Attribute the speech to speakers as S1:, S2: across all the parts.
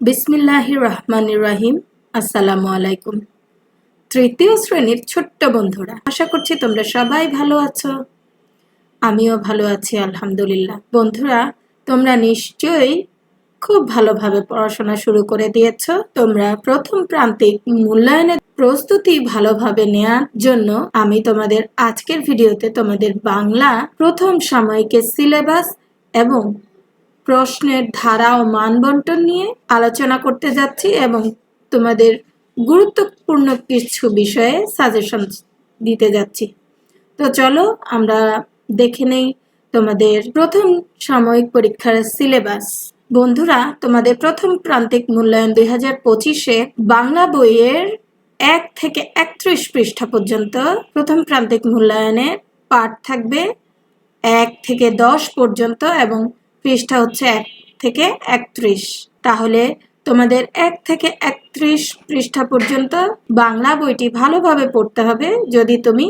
S1: বিসমিল্লাহির রহমানির রাহিম। আসসালামু আলাইকুম। তৃতীয় শ্রেণির ছোট্ট বন্ধুরা, আশা করছি তোমরা সবাই ভালো আছো। আমিও ভালো আছি, আলহামদুলিল্লাহ। বন্ধুরা, তোমরা নিশ্চয়ই খুব ভালোভাবে পড়াশোনা শুরু করে দিয়েছ। তোমরা প্রথম প্রান্তিক মূল্যায়নের প্রস্তুতি ভালোভাবে নেয়ার জন্য আমি তোমাদের আজকের ভিডিওতে তোমাদের বাংলা প্রথম সাময়িকের সিলেবাস এবং প্রশ্নের ধারা ও মানবন্টন নিয়ে আলোচনা করতে যাচ্ছি এবং তোমাদের গুরুত্বপূর্ণ কিছু বিষয়ে সাজেশন দিতে যাচ্ছি। তো চলো, আমরা দেখে নেই তোমাদের প্রথম সাময়িক পরীক্ষার সিলেবাস বন্ধুরা, তোমাদের প্রথম প্রান্তিক মূল্যায়ন দুই হাজার পঁচিশে বাংলা বইয়ের এক থেকে একত্রিশ পৃষ্ঠা পর্যন্ত প্রথম প্রান্তিক মূল্যায়নের পাঠ থাকবে। এক থেকে দশ পর্যন্ত এবং পৃষ্ঠা হচ্ছে এক থেকে একত্রিশ। তাহলে তোমাদের এক থেকে একত্রিশ পৃষ্ঠা পর্যন্ত বাংলা বইটি ভালোভাবে পড়তে হবে যদি তুমি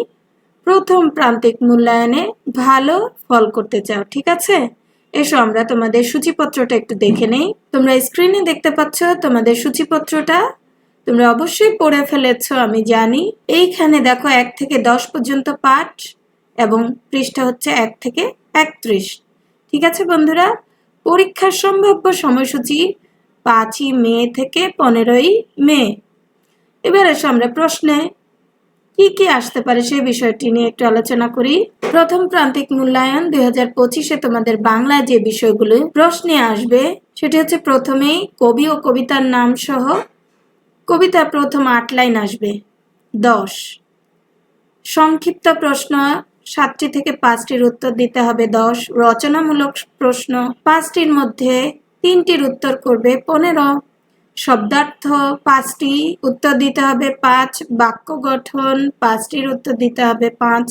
S1: প্রথম প্রান্তিক মূল্যায়নে ভালো ফল করতে চাও, ঠিক আছে? এসো আমরা তোমাদের সূচিপত্রটা একটু দেখে নেই। তোমরা স্ক্রিনে দেখতে পাচ্ছ তোমাদের সূচিপত্রটা। তোমরা অবশ্যই পড়ে ফেলেছ, আমি জানি। এইখানে দেখো এক থেকে দশ পর্যন্ত পাঠ এবং পৃষ্ঠা হচ্ছে এক থেকে একত্রিশ। ঠিক আছে বন্ধুরা? পরীক্ষার সম্ভাব্য সময়সূচি পাঁচই মে থেকে পনেরোই মে। এবার এসে আমরা প্রশ্নে। কি কি আসতে পারে সেই বিষয়টি নিয়ে একটু আলোচনা করি। প্রথম প্রান্তিক মূল্যায়ন দুই হাজার পঁচিশে তোমাদের বাংলায় যে বিষয়গুলো প্রশ্নে আসবে, সেটি হচ্ছে প্রথমেই কবি ও কবিতার নাম সহ কবিতার প্রথম আট লাইন আসবে। দশ। সংক্ষিপ্ত প্রশ্ন সাতটি থেকে পাঁচটির উত্তর দিতে হবে, দশ। রচনামূলক প্রশ্ন, পাঁচটির মধ্যে তিনটির উত্তর করবে পনেরো। শব্দার্থ, পাঁচটি উত্তর দিতে হবে পাঁচ। বাক্য গঠন, পাঁচটির উত্তর দিতে হবে পাঁচ।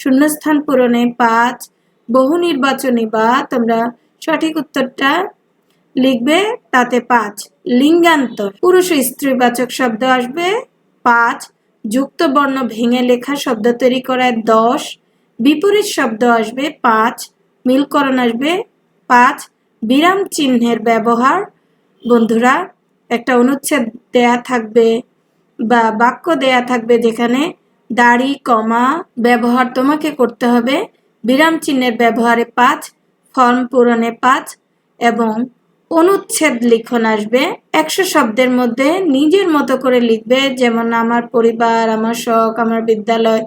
S1: শূন্যস্থান পূরণে পাঁচ। বহু নির্বাচনী বা তোমরা সঠিক উত্তরটা লিখবে তাতে পাঁচ। লিঙ্গান্তর, পুরুষ স্ত্রীবাচক শব্দ আসবে পাঁচ। যুক্ত বর্ণ ভেঙে লেখা শব্দ তৈরি করায় দশ। বিপরীত শব্দ আসবে পাঁচ মিলকরণ আসবে পাঁচ, বিরাম চিহ্নের ব্যবহার। বন্ধুরা, একটা অনুচ্ছেদ দেয়া থাকবে বা বাক্য দেয়া থাকবে যেখানে দাড়ি, কমা ব্যবহার তোমাকে করতে হবে। বিরাম চিহ্নের ব্যবহারে পাঁচ, ফর্ম পূরণে পাঁচ এবং অনুচ্ছেদ লিখন আসবে একশো শব্দের মধ্যে নিজের মতো করে লিখবে, যেমন, আমার পরিবার, আমার শখ, আমার বিদ্যালয়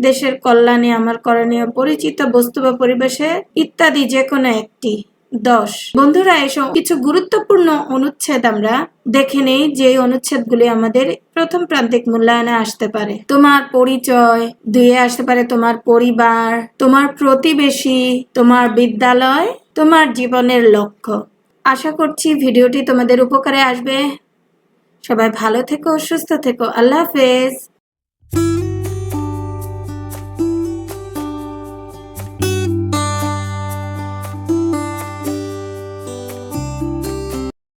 S1: দেশের কল্যাণে, আমার করণীয়, পরিচিত বস্তু বা পরিবেশে ইত্যাদি যে কোনো একটি। দশ। বন্ধুরা এসব কিছু গুরুত্বপূর্ণ অনুচ্ছেদ আমরা দেখে নেই যে অনুচ্ছেদগুলি আমাদের প্রথম প্রান্তিক মূল্যায়নে আসতে পারে। তোমার পরিচয় দুয়ে আসতে পারে তোমার পরিবার, তোমার প্রতিবেশী, তোমার বিদ্যালয়, তোমার জীবনের লক্ষ্য। আশা করছি ভিডিওটি তোমাদের উপকারে আসবে। সবাই ভালো থেকো, সুস্থ থেকো। আল্লাহ হাফেজ।